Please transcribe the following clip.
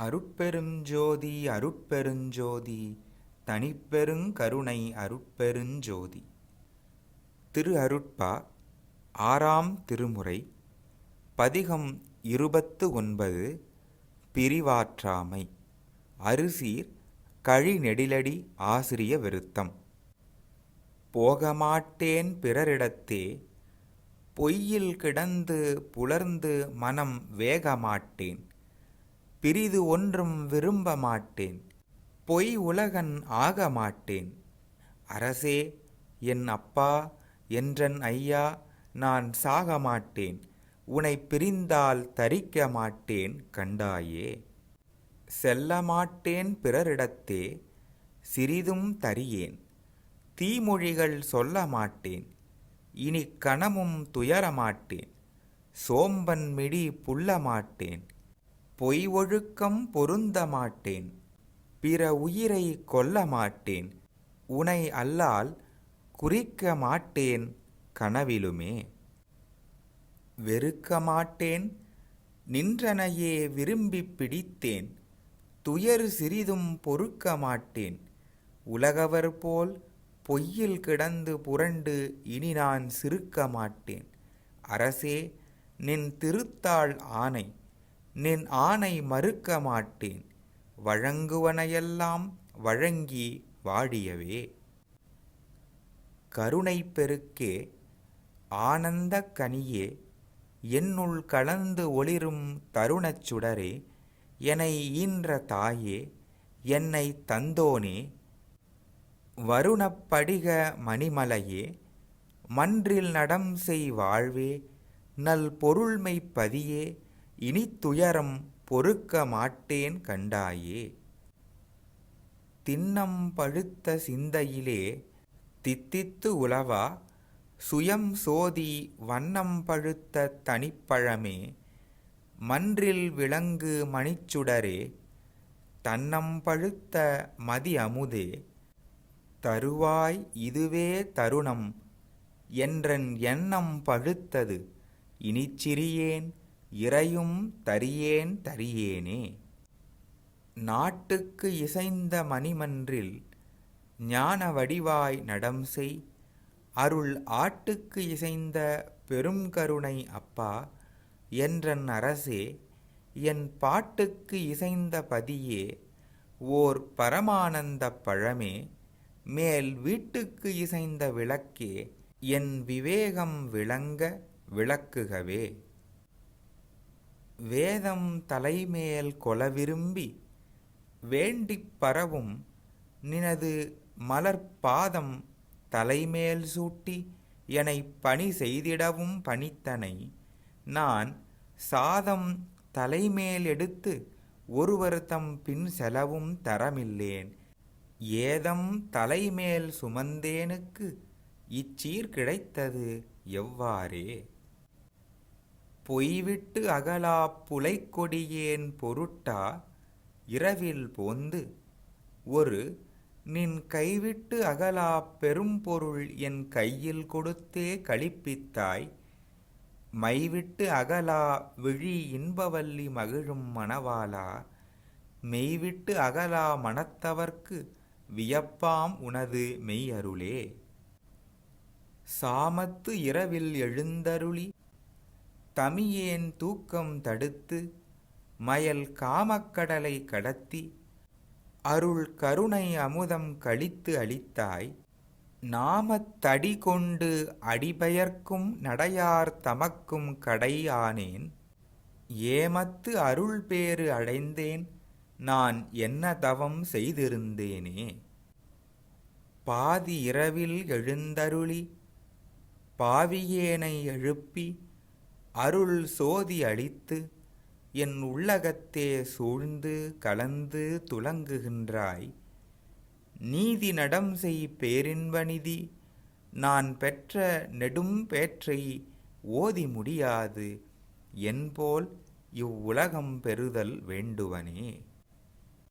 அருட்பெருஞ்சோதி அருட்பெருஞ்சோதி தனிப்பெருங் கருணை அருட்பெருஞ்சோதி. திரு அருட்பா ஆறாம் திருமுறை பதிகம் இருபத்து ஒன்பது பிரிவாற்றாமை அரிசீர் கழிநெடிலடி ஆசிரிய விருத்தம். போகமாட்டேன் பிறரிடத்தே பொய்யில் கிடந்து புலர்ந்து மனம் வேகமாட்டேன். பிரிது ஒன்றும் விரும்ப மாட்டேன் பொய் உலகன் ஆக மாட்டேன் அரசே என் அப்பா என்றன் ஐயா நான் சாக மாட்டேன் உனை பிரிந்தால் தரிக்க மாட்டேன் கண்டாயே. செல்ல மாட்டேன் பிறரிடத்தே சிறிதும் தரியேன். தீமொழிகள் சொல்ல மாட்டேன் இனி கணமும் துயரமாட்டேன். சோம்பன் மிடி புல்ல மாட்டேன் பொய் ஒழுக்கம் பொருந்த மாட்டேன் பிற உயிரை கொல்ல மாட்டேன் உனை அல்லால் குறிக்க மாட்டேன் கனவிலுமே. வெறுக்க மாட்டேன் நின்றனையே விரும்பிப் பிடித்தேன். துயர் சிறிதும் பொறுக்க மாட்டேன் உலகவர் போல் பொய்யில் கிடந்து புரண்டு இனி நான் சிறுக்க மாட்டேன் அரசே நின் திருத்தாள் ஆணை நின் ஆணை மறுக்க மாட்டேன். வழங்குவனையெல்லாம் வழங்கி வாடியவே. கருணை பெருக்கே ஆனந்த கனியே என்னுள் கலந்து ஒளிரும் தருணச் சுடரே என்னை ஈன்ற தாயே என்னை தந்தோனே. வருணப்படிக மணிமலையே மன்றில் நடம் செய் வாழ்வே நல் பொருள்மை பதியே இனி துயரம் பொறுக்க மாட்டேன் கண்டாயே. தின்னம் பழுத்த சிந்தையிலே தித்தித்து உலவா சுயம் சோதி வண்ணம் பழுத்த தனிப்பழமே மன்றில் விளங்கு மணிச்சுடரே தன்னம் பழுத்த மதி அமுதே தருவாய் இதுவே தருணம் என்றன் எண்ணம் பழுத்தது இனிச்சிறியேன் இறையும் தரியேன் தரியேனே. நாட்டுக்கு இசைந்த மணிமன்றில் ஞான வடிவாய் நடம் செய். அருள் ஆட்டுக்கு இசைந்த பெரும் கருணை அப்பா என்றன் அரசே என் பாட்டுக்கு இசைந்த பதியே ஓர் பரமானந்த பழமே மேல் வீட்டுக்கு இசைந்த விளக்கே என் விவேகம் விளங்க விளக்குகவே. வேதம் தலைமேல் கொல விரும்பி வேண்டிப் பரவும் நினது மலர்பாதம் தலைமேல் சூட்டி என்னை பணி செய்திடவும் பணித்தனை. நான் சாதம் தலைமேல் எடுத்து ஒருவர் தம் பின் செலவும் தரமில்லேன். ஏதம் தலைமேல் சுமந்தேனுக்கு இச்சீர் கிடைத்தது எவ்வாறே? பொய்விட்டு அகலா புலைக்கொடியேன் பொருட்டா? இரவில் போந்து. ஒரு நின் கைவிட்டு அகலா பெரும்பொருள் என் கையில் கொடுத்தே கழிப்பித்தாய். மைவிட்டு அகலா விழி இன்பவல்லி மகிழும் மணவாளா? மெய்விட்டு அகலா மனத்தவர்க்கு வியப்பாம் உனது மெய்யருளே. சாமத்து இரவில் எழுந்தருளி தமியேன் தூக்கம் தடுத்து மயல் காமக்கடலை கடத்தி அருள் கருணை அமுதம் கழித்து அளித்தாய். நாமத்தடி கொண்டு அடிபெயர்க்கும் நடையார் தமக்கும் கடை ஆனேன். ஏமத்து அருள் பேறு அடைந்தேன். நான் என்ன தவம் செய்திருந்தேனே. பாதி இரவில் எழுந்தருளி பாவியேனை எழுப்பி அருள் சோதி அளித்து என் உள்ளகத்தே சூழ்ந்து கலந்து துலங்குகின்றாய். நீதி நடம் செய் பேரின்ப நிதி நான் பெற்ற நெடும் பேற்றை ஓதி முடியாது. என்போல் இவ்வுலகம் பெறுதல் வேண்டுவனே.